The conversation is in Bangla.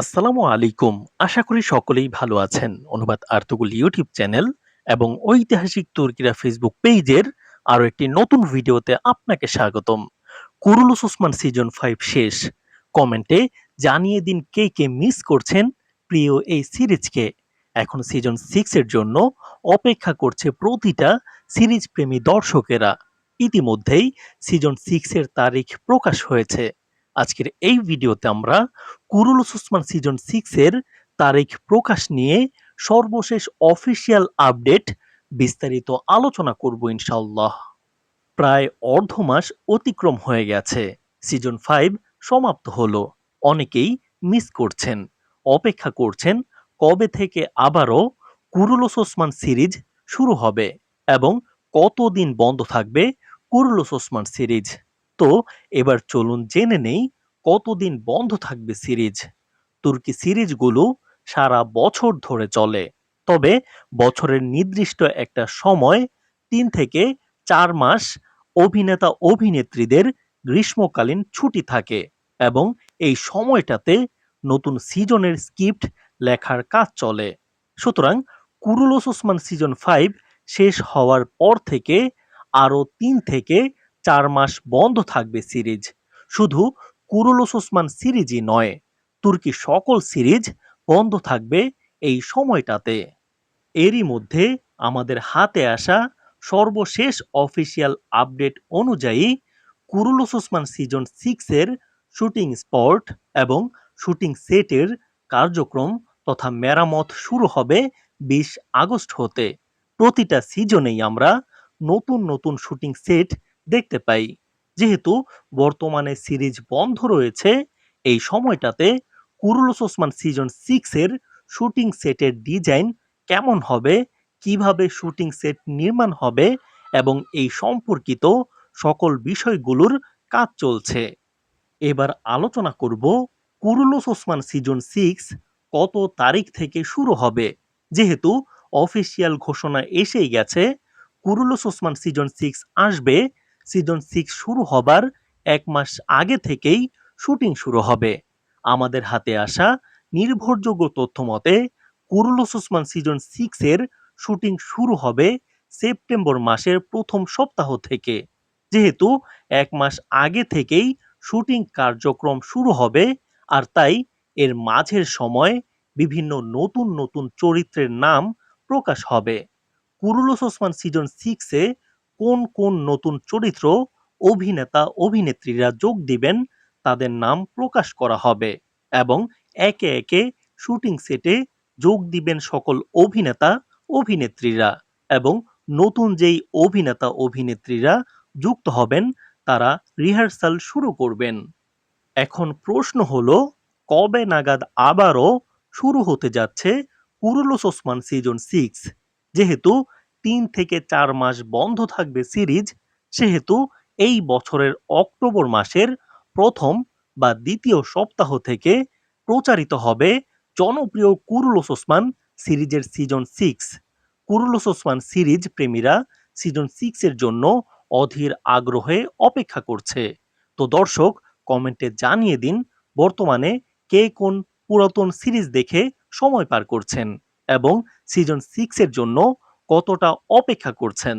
আসসালামু আলাইকুম। আশা করি সকলেই ভালো আছেন। অনুবাদ আর্তুগুল ইউটিউব চ্যানেল এবং ঐতিহাসিক তুর্কিরা ফেসবুক পেজের আরও একটি নতুন ভিডিওতে আপনাকে স্বাগতম। কুরুলুস ওসমান সিজন ফাইভ শেষ। কমেন্টে জানিয়ে দিন কে কে মিস করছেন প্রিয় এই সিরিজকে। এখন সিজন সিক্স এর জন্য অপেক্ষা করছে প্রতিটা সিরিজ প্রেমী দর্শকেরা। ইতিমধ্যেই সিজন সিক্স এর তারিখ প্রকাশ হয়েছে। আজকের এই ভিডিওতে আমরা কুরুল ওসমান সিজন সিক্স এর তারিখ প্রকাশ নিয়ে সর্বশেষ অফিসিয়াল আপডেট বিস্তারিত আলোচনা করব ইনশাল্লাহ প্রায় অর্ধ মাস অতিক্রম হয়ে গেছে। সিজন ফাইভ সমাপ্ত হলো। অনেকেই মিস করছেন, অপেক্ষা করছেন কবে থেকে আবারও কুরুলুস ওসমান সিরিজ শুরু হবে এবং কতদিন বন্ধ থাকবে কুরুলুস ওসমান সিরিজ। তো এবার চলুন জেনে নেই কতদিন বন্ধ থাকবে সিরিজ। তুর্কি সিরিজগুলো সারা বছর ধরে চলে। তবে বছরের নির্দিষ্ট একটা সময়, তিন থেকে চার মাস, অভিনেতা অভিনেত্রীদের গ্রীষ্মকালীন ছুটি থাকে এবং এই সময়টাতে নতুন সিজনের স্ক্রিপ্ট লেখার কাজ চলে। সুতরাং কুরুলোস ওসমান সিজন ফাইভ শেষ হওয়ার পর থেকে আরও তিন থেকে চার মাস বন্ধ থাকবে সিরিজ। শুধু কুরুলোস ওসমান সিরিজই নয়, তুর্কি সকল সিরিজ বন্ধ থাকবে এই সময়টাতে। এরই মধ্যে আমাদের হাতে আসা সর্বশেষ অফিসিয়াল আপডেট অনুযায়ী কুরুলোস ওসমান সিজন সিক্সের শুটিং স্পট এবং শুটিং সেটের কার্যক্রম তথা মেরামত শুরু হবে বিশ আগস্ট হতে। প্রতিটা সিজনেই আমরা নতুন নতুন শুটিং সেট দেখতে পাই। যেহেতু বর্তমানে সিরিজ বন্ধ রয়েছে, এই সময়টাতে কুরুলুস ওসমান সিজন সিক্স এর শুটিং সেটের ডিজাইন কেমন হবে, কীভাবে শুটিং সেট নির্মাণ হবে এবং এই সম্পর্কিত সকল বিষয়গুলোর কাজ চলছে। এবার আলোচনা করব কুরুলুস ওসমান সিজন সিক্স কত তারিখ থেকে শুরু হবে। যেহেতু অফিসিয়াল ঘোষণা এসেই গেছে কুরুলুস ওসমান সিজন সিক্স আসবে সিজন সিক্স শুরু হবার এক মাস আগে থেকেই শুটিং শুরু হবে। আমাদের হাতে আসা নির্ভরযোগ্য তথ্য মতে, কুরুলুস ওসমান সিজন সিক্স এর শুটিং শুরু হবে সেপ্টেম্বর মাসের প্রথম সপ্তাহ থেকে। যেহেতু এক মাস আগে থেকেই শুটিং কার্যক্রম শুরু হবে আর তাই এর মাঝের সময় বিভিন্ন নতুন নতুন চরিত্রের নাম প্রকাশ হবে। কুরুলুস ওসমান সিজন সিক্সে কোন কোন নতুন চরিত্র অভিনেতা অভিনেত্রীরা যোগ দিবেন তাদের নাম প্রকাশ করা হবে এবং একে একে শুটিং সেটে যোগ দিবেন সকল অভিনেতা অভিনেত্রীরা এবং নতুন যেই অভিনেতা অভিনেত্রীরা যুক্ত হবেন তারা রিহার্সাল শুরু করবেন। এখন প্রশ্ন হলো, কবে নাগাদ আবারও শুরু হতে যাচ্ছে কুরুলোস ওসমান সিজন সিক্স? যেহেতু তিন থেকে চার মাস বন্ধ থাকবে সিরিজ, সেহেতু এই বছরের অক্টোবর মাসের প্রথম বা দ্বিতীয় সপ্তাহ থেকে প্রচারিত হবে জনপ্রিয় কুরুলোস ওসমান সিরিজের season six. Kurulus Osman series প্রেমীরা season six এর জন্য অধীর আগ্রহে অপেক্ষা করছে। তো দর্শক, কমেন্টে জানিয়ে দিন, বর্তমানে কে কোন পুরাতন সিরিজ দেখে সময় পার করছেন এবং সিজন সিক্স এর জন্য কতটা অপেক্ষা করছেন?